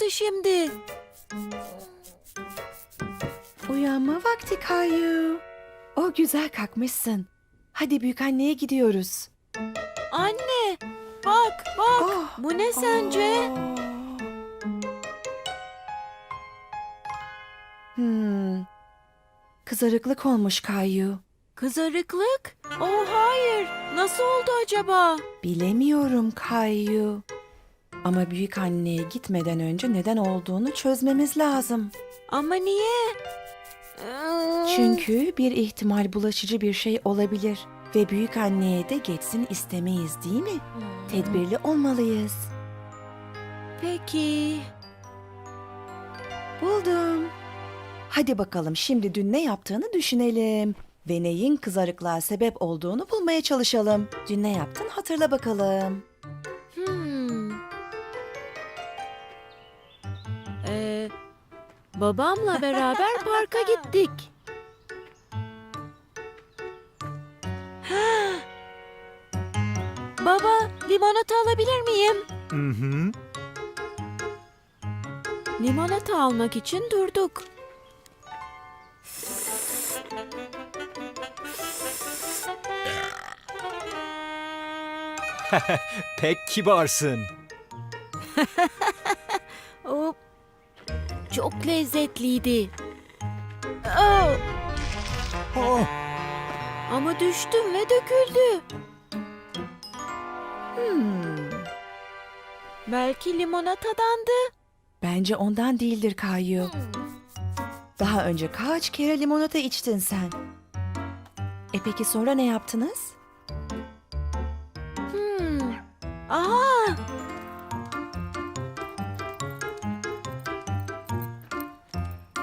çıktı şimdi? Uyanma vakti Kayu. O güzel kalkmışsın. Hadi büyük anneye gidiyoruz. Anne, bak bak. Oh, Bu ne sence? oh. Hmm. Kızarıklık olmuş Kayu. Kızarıklık? Oh hayır. Nasıl oldu acaba? Bilemiyorum Kayu. Ama büyük anneye gitmeden önce neden olduğunu çözmemiz lazım. Ama niye? Çünkü bir ihtimal bulaşıcı bir şey olabilir ve büyük anneye de geçsin istemeyiz değil mi? Tedbirli olmalıyız. Peki. Buldum. Hadi bakalım şimdi dün ne yaptığını düşünelim. Ve neyin kızarıklığa sebep olduğunu bulmaya çalışalım. Dün ne yaptın hatırla bakalım. Babamla beraber parka gittik. Baba, limonata alabilir miyim? Hı hı. Limonata almak için durduk. Pek kibarsın. Çok lezzetliydi. Oh, Oh, ama düştüm ve döküldü. Hmm, Belki limonatadandı. bence ondan değildir Kayu. Daha önce kaç kere limonata içtin sen? E peki sonra ne yaptınız? Hmm. Aha!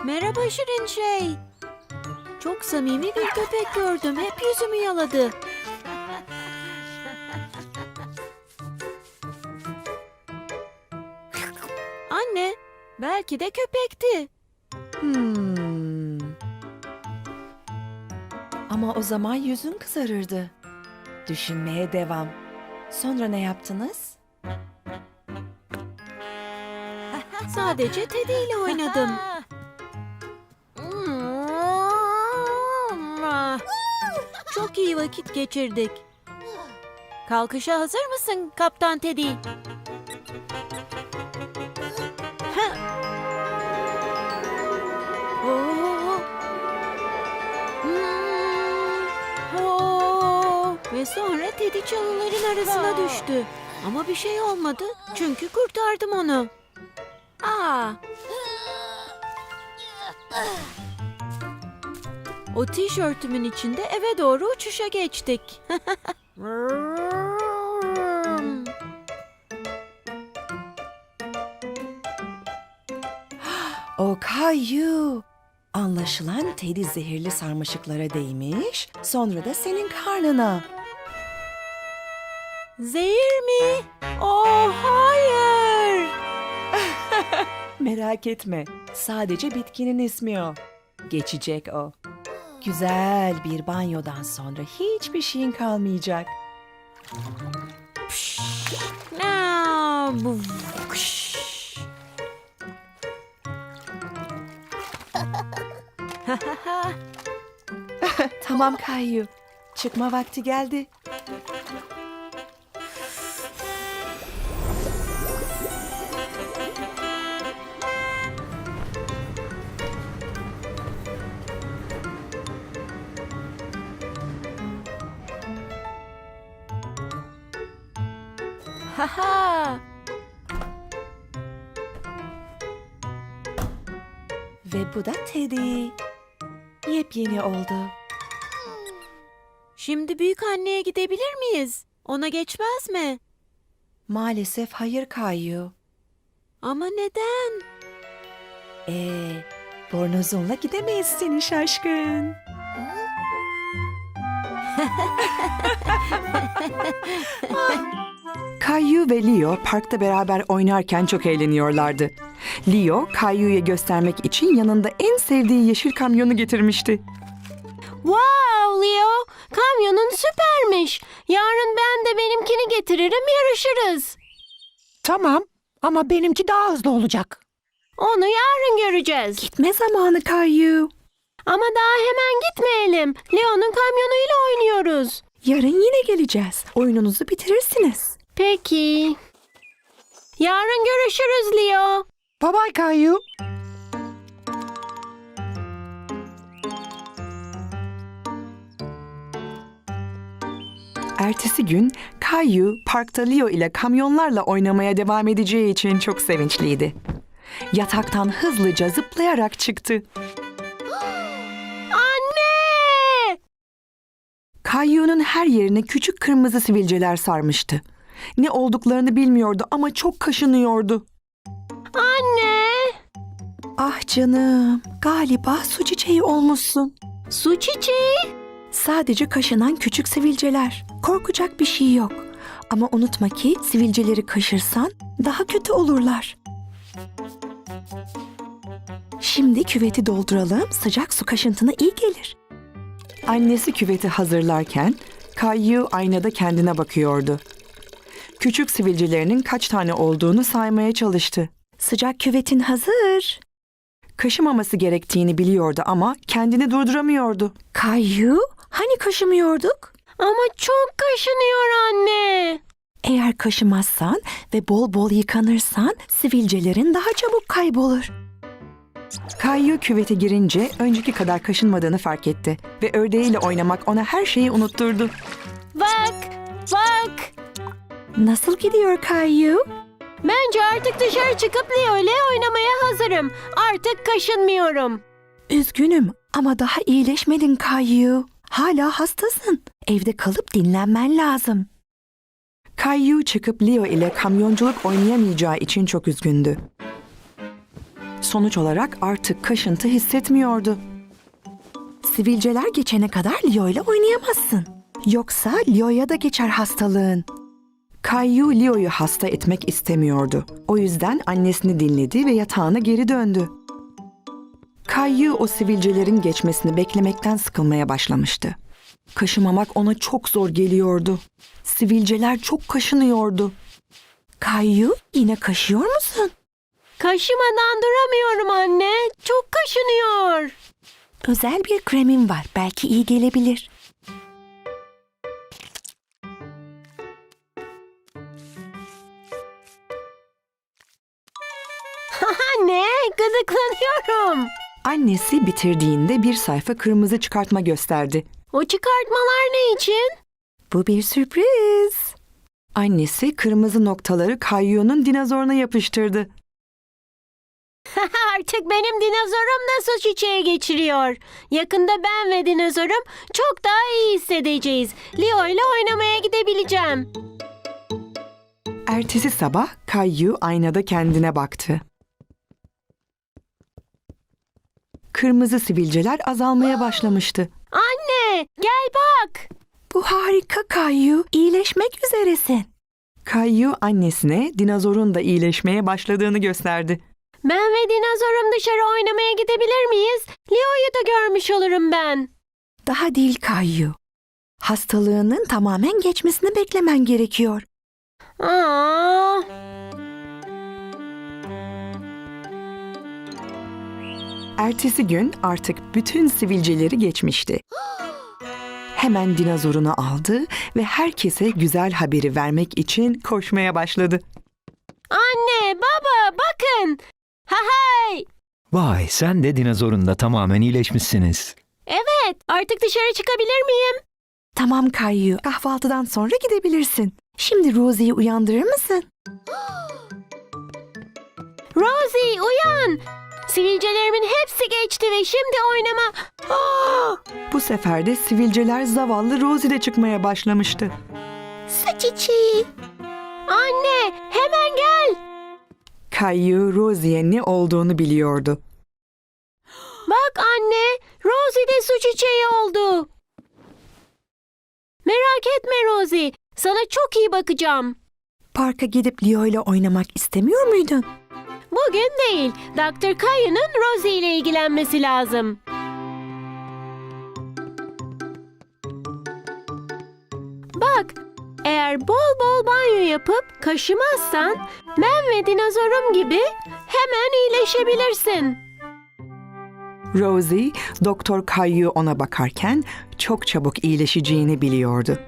Merhaba Şirin şey. Çok samimi bir köpek gördüm. Hep yüzümü yaladı. Anne, belki de köpekti. Hmm. Ama o zaman yüzün kızarırdı. Düşünmeye devam. Sonra ne yaptınız? Sadece Teddy ile oynadım. Çok iyi vakit geçirdik. Kalkışa hazır mısın Kaptan Teddy? Hmm. Ve sonra Teddy çalıların arasına düştü. Ama bir şey olmadı çünkü kurtardım onu. Aa. O tişörtümün içinde eve doğru uçuşa geçtik. O Kayu. Anlaşılan Teddy zehirli sarmaşıklara değmiş, sonra da senin karnına. Zehir mi? Oh hayır. Merak etme, sadece bitkinin ismi o. Geçecek o. Güzel bir banyodan sonra hiçbir şeyin kalmayacak. Tamam Kayu, çıkma vakti geldi. Haha. Ve bu da Teddy. Yepyeni oldu. Şimdi büyük anneye gidebilir miyiz? Ona geçmez mi? Maalesef hayır Kayu. Ama neden? Ee, bornozunla gidemeyiz senin şaşkın. Caillou ve Leo parkta beraber oynarken çok eğleniyorlardı. Leo, Caillou'ya göstermek için yanında en sevdiği yeşil kamyonu getirmişti. Wow, Leo. Kamyonun süpermiş. Yarın ben de benimkini getiririm yarışırız. Tamam ama benimki daha hızlı olacak. Onu yarın göreceğiz. Gitme zamanı Kayu. Ama daha hemen gitmeyelim. Leo'nun kamyonuyla oynuyoruz. Yarın yine geleceğiz. Oyununuzu bitirirsiniz. Peki. Yarın görüşürüz Leo. Bye bye Kayu. Ertesi gün Kayu parkta Leo ile kamyonlarla oynamaya devam edeceği için çok sevinçliydi. Yataktan hızlıca zıplayarak çıktı. Anne! Kayu'nun her yerine küçük kırmızı sivilceler sarmıştı. Ne olduklarını bilmiyordu ama çok kaşınıyordu. Anne! Ah canım, galiba su çiçeği olmuşsun. Su çiçeği. Sadece kaşınan küçük sivilceler. Korkacak bir şey yok. Ama unutma ki sivilceleri kaşırsan daha kötü olurlar. Şimdi küveti dolduralım. Sıcak su kaşıntına iyi gelir. Annesi küveti hazırlarken Kayyu aynada kendine bakıyordu. Küçük sivilcelerinin kaç tane olduğunu saymaya çalıştı. Sıcak küvetin hazır. Kaşımaması gerektiğini biliyordu ama kendini durduramıyordu. Kayyu, hani kaşımıyorduk? Ama çok kaşınıyor anne. Eğer kaşımazsan ve bol bol yıkanırsan sivilcelerin daha çabuk kaybolur. Kayyu küvete girince önceki kadar kaşınmadığını fark etti ve ördeğiyle oynamak ona her şeyi unutturdu. Bak, bak. Nasıl gidiyor Kayyu? Bence artık dışarı çıkıp Leo ile oynamaya hazırım. Artık kaşınmıyorum. Üzgünüm ama daha iyileşmedin Kayyu. Hala hastasın. Evde kalıp dinlenmen lazım. Kayyu çıkıp Leo ile kamyonculuk oynayamayacağı için çok üzgündü. Sonuç olarak artık kaşıntı hissetmiyordu. Sivilceler geçene kadar Leo ile oynayamazsın. Yoksa Leo'ya da geçer hastalığın. Kayyu Leo'yu hasta etmek istemiyordu. O yüzden annesini dinledi ve yatağına geri döndü. Kayyu o sivilcelerin geçmesini beklemekten sıkılmaya başlamıştı. Kaşımamak ona çok zor geliyordu. Sivilceler çok kaşınıyordu. Kayyu yine kaşıyor musun? Kaşımadan duramıyorum anne. Çok kaşınıyor. Özel bir kremim var. Belki iyi gelebilir. Gıdıklanıyorum. Annesi bitirdiğinde bir sayfa kırmızı çıkartma gösterdi. O çıkartmalar ne için? Bu bir sürpriz. Annesi kırmızı noktaları Kayyu'nun dinozoruna yapıştırdı. Artık benim dinozorum da su çiçeği geçiriyor. Yakında ben ve dinozorum çok daha iyi hissedeceğiz. Leo ile oynamaya gidebileceğim. Ertesi sabah Kayyu aynada kendine baktı. Kırmızı sivilceler azalmaya başlamıştı. Anne, gel bak. Bu harika Kayyu, iyileşmek üzeresin. Kayyu annesine dinozorun da iyileşmeye başladığını gösterdi. Ben ve dinozorum dışarı oynamaya gidebilir miyiz? Leo'yu da görmüş olurum ben. Daha değil Kayyu. Hastalığının tamamen geçmesini beklemen gerekiyor. Aa, Ertesi gün artık bütün sivilceleri geçmişti. Hemen dinozorunu aldı ve herkese güzel haberi vermek için koşmaya başladı. anne, baba bakın. Ha hay. Vay sen de dinozorun da tamamen iyileşmişsiniz. Evet, artık dışarı çıkabilir miyim? Tamam Kayyu, kahvaltıdan sonra gidebilirsin. Şimdi Rosie'yi uyandırır mısın? Rosie uyan. Sivilcelerimin hepsi geçti ve şimdi oynama... Aa, Bu sefer de sivilceler zavallı Rosie'de çıkmaya başlamıştı. su çiçeği. Anne hemen gel. Kayyu Rosie'ye ne olduğunu biliyordu. Bak anne Rosie de su çiçeği oldu. Merak etme Rosie. Sana çok iyi bakacağım. Parka gidip Leo ile oynamak istemiyor muydun? Bugün değil. Dr. Kayı'nın Rosie ile ilgilenmesi lazım. bak. Eğer bol bol banyo yapıp kaşımazsan ben ve dinozorum gibi hemen iyileşebilirsin. Rosie, Doktor Kayu ona bakarken çok çabuk iyileşeceğini biliyordu.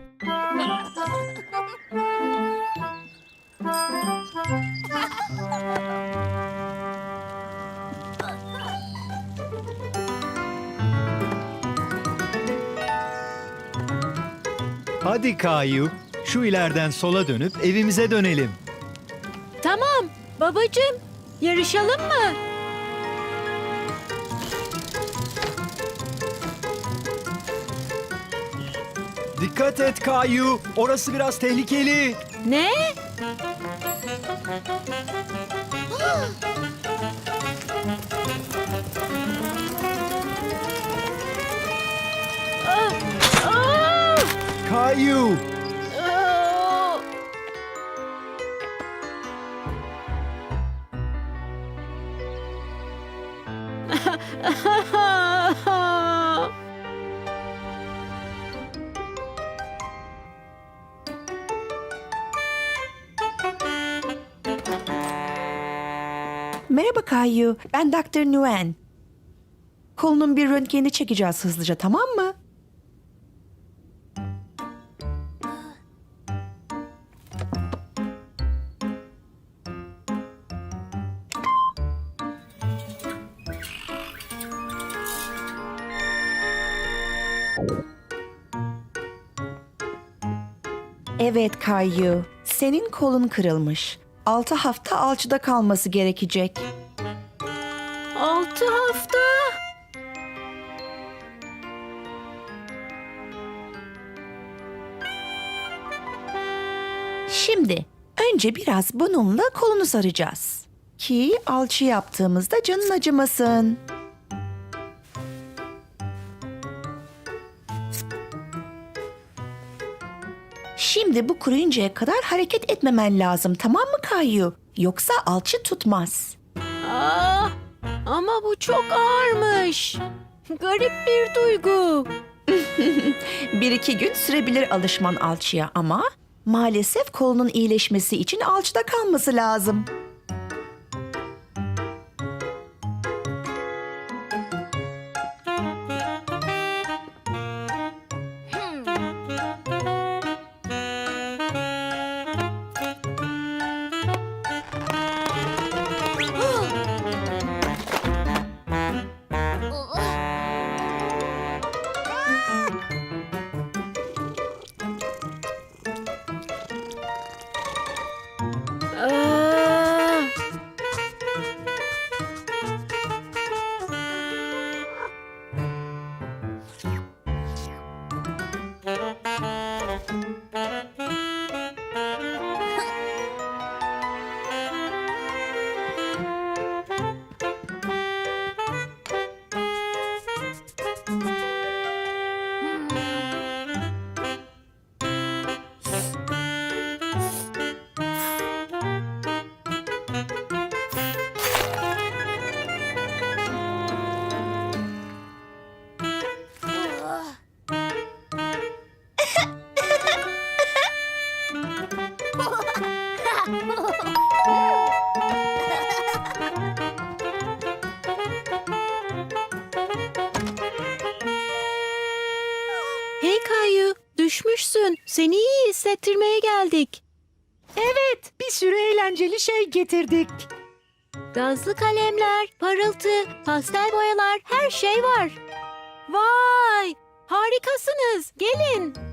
Hadi Kayu, şu ileriden sola dönüp evimize dönelim. Tamam babacığım yarışalım mı? Dikkat et Kayu, orası biraz tehlikeli. Ne? Ah. Merhaba Kayu, ben Dr. Nguyen. Kolunun bir röntgenini çekeceğiz hızlıca, tamam mı? Evet Kayu, senin kolun kırılmış. 6 hafta alçıda kalması gerekecek. Altı hafta. Şimdi önce biraz bununla kolunu saracağız. Ki alçı yaptığımızda canın acımasın. Şimdi bu kuruyuncaya kadar hareket etmemen lazım tamam mı Kayu? Yoksa alçı tutmaz. Aa, Ah, ama bu çok ağırmış. Garip bir duygu. Bir iki gün sürebilir alışman alçıya ama maalesef kolunun iyileşmesi için alçıda kalması lazım. Hey Kayu, düşmüşsün. Seni iyi hissettirmeye geldik. Evet, bir sürü eğlenceli şey getirdik. Gazlı kalemler, parıltı, pastel boyalar, her şey var. Vay! Harikasınız. Gelin.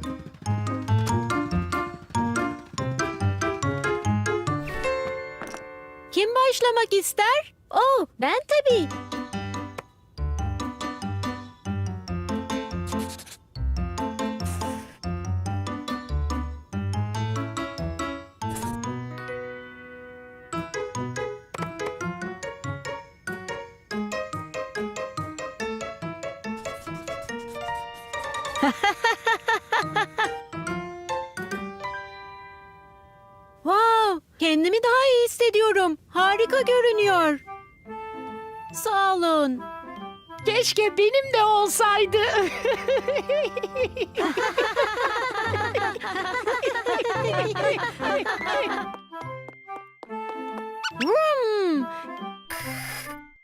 Kim başlamak ister? Oh, ben tabii. Wow, kendimi daha iyi hissediyorum. Harika görünüyor. Sağ olun. Keşke benim de olsaydı. Hmm.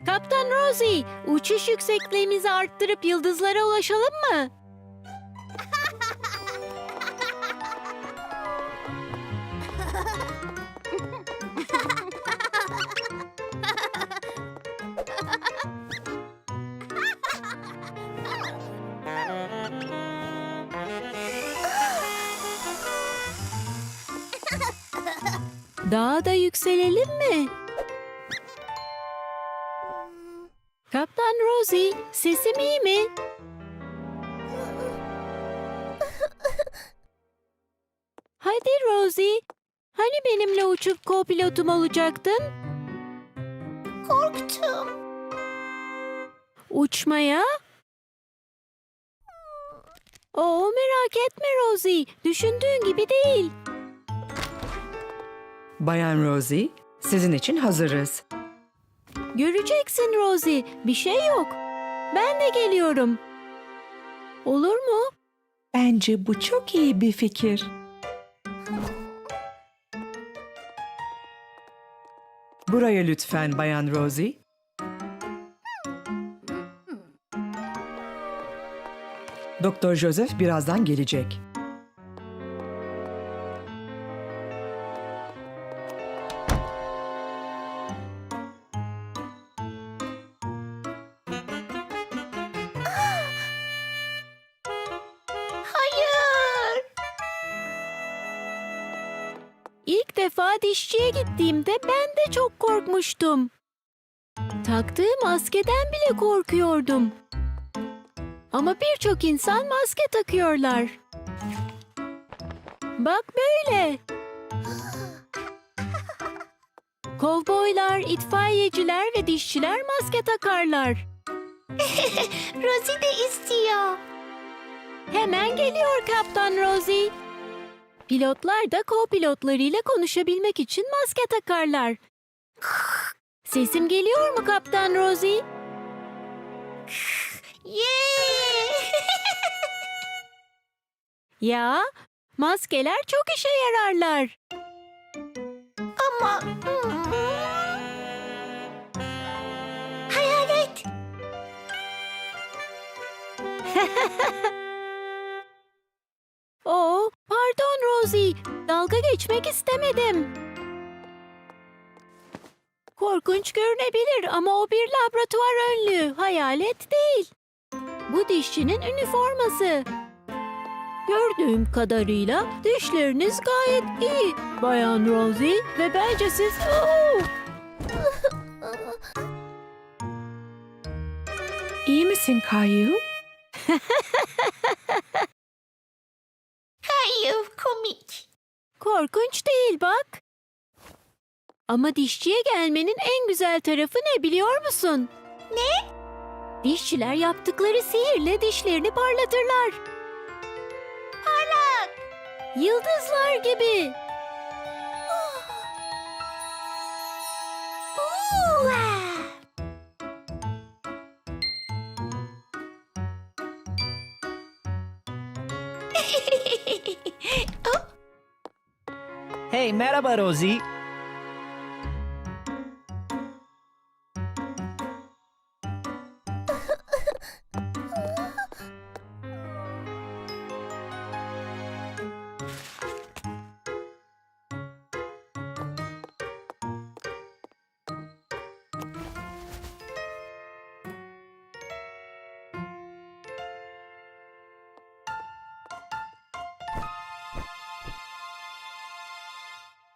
Kaptan Rosie, uçuş yüksekliğimizi arttırıp yıldızlara ulaşalım mı? Rosie, hani benimle uçup co-pilotum olacaktın? Korktum. Uçmaya? Oo merak etme Rosie, düşündüğün gibi değil. Bayan Rosie, sizin için hazırız. Göreceksin Rosie, bir şey yok. Ben de geliyorum. Olur mu? Bence bu çok iyi bir fikir. Buraya lütfen Bayan Rosie. Doktor Joseph birazdan gelecek. Korkmuştum. Taktığım maskeden bile korkuyordum. Ama birçok insan maske takıyorlar. Bak böyle. Kovboylar, itfaiyeciler ve dişçiler maske takarlar. Rosie de istiyor. Hemen geliyor Kaptan Rosie. Pilotlar da co-pilotlarıyla konuşabilmek için maske takarlar. Sesim geliyor mu Kaptan Rosie? Ya, maskeler çok işe yararlar. Ama... Hayalet. Oo, pardon Rosie, dalga geçmek istemedim. Korkunç görünebilir ama o bir laboratuvar önlüğü, hayalet değil. Bu dişçinin üniforması. Gördüğüm kadarıyla dişleriniz gayet iyi Bayan Rosie ve bence siz... Oo! İyi misin Kayu? Hayır komik. Korkunç değil bak. Ama dişçiye gelmenin en güzel tarafı ne biliyor musun? Ne? Dişçiler yaptıkları sihirle dişlerini parlatırlar. Parlak. Yıldızlar gibi. Hey merhaba Rosie.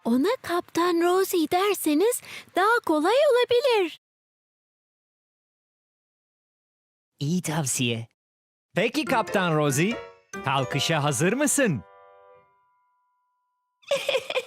Ona Kaptan Rosie derseniz daha kolay olabilir. İyi tavsiye. Peki Kaptan Rosie, kalkışa hazır mısın?